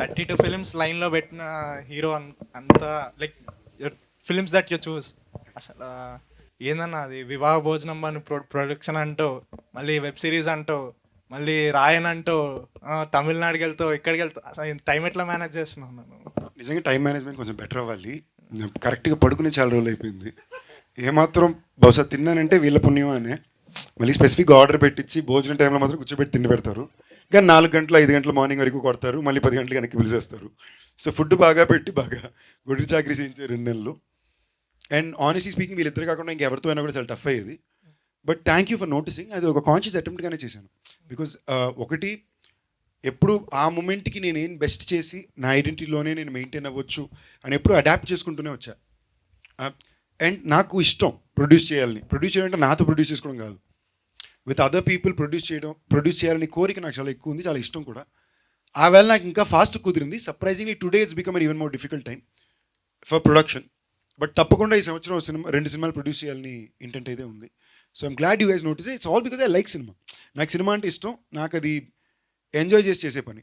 Thirty two films లైన్లో పెట్టిన hero అంత like films that you choose. అసలు ఏందన్నా అది వివాహ భోజనం అని ప్రొ ప్రొడక్షన్ అంటూ మళ్ళీ వెబ్ సిరీస్ అంటూ మళ్ళీ రాయన్ అంటూ తమిళనాడుకి వెళ్తావు ఇక్కడికి వెళ్తావు అసలు టైం ఎట్లా మేనేజ్ చేస్తున్నావు నన్ను? నిజంగా టైం మేనేజ్మెంట్ కొంచెం బెటర్ అవ్వాలి. కరెక్ట్గా పడుకునే చాలా రోజులు అయిపోయింది. ఏమాత్రం బహుశా తిన్నానంటే వీళ్ళ పుణ్యం అనే మళ్ళీ స్పెసిఫిక్గా ఆర్డర్ పెట్టించి భోజనం టైంలో మాత్రం కూర్చోబెట్టి తిండి పెడతారు. కానీ నాలుగు గంటల ఐదు గంటల మార్నింగ్ వరకు కొడతారు మళ్ళీ పది గంటలకి వెనక్కి పిలిచేస్తారు. సో ఫుడ్ బాగా పెట్టి బాగా గుడి చాకరీ చేయించారు రెండు నెలలు. అండ్ ఆనెస్ట్లీ స్పీకింగ్ వీళ్ళిద్దరు కాకుండా ఇంకెవరితో అయినా కూడా చాలా టఫ్ అయ్యేది. But thank you for noticing అది ఒక కాన్షియస్ అటెంప్ట్గానే చేశాను. బికాజ్ uh, ఒకటి ఎప్పుడు ఆ మూమెంట్కి నేను ఏం బెస్ట్ చేసి నా ఐడెంటిటీలోనే నేను మెయింటైన్ అవ్వచ్చు అని ఎప్పుడు అడాప్ట్ చేసుకుంటూనే వచ్చా. Uh, అండ్ నాకు ఇష్టం ప్రొడ్యూస్ చేయాలని. ప్రొడ్యూస్ చేయాలంటే నాతో ప్రొడ్యూస్ చేసుకోవడం కాదు. విత్ అదర్ పీపుల్ ప్రొడ్యూస్ చేయడం ప్రొడ్యూస్ చేయాలని కోరిక నాకు చాలా ఎక్కువ ఉంది చాలా ఇష్టం కూడా. ఆ వేళ నాకు ఇంకా ఫాస్ట్ కుదిరింది. Surprisingly today it's become even more difficult time for production but తప్పకుండా ఈ సంవత్సరం సినిమా రెండు సినిమాలు ప్రొడ్యూస్ చేయాలని ఇంటెంట్ అయితే ఉంది. So I'm glad you guys notice it's all because I like cinema నాకు సినిమా అంటే ఇష్టం. నాకు అది ఎంజాయ్ చేసి చేసే పని.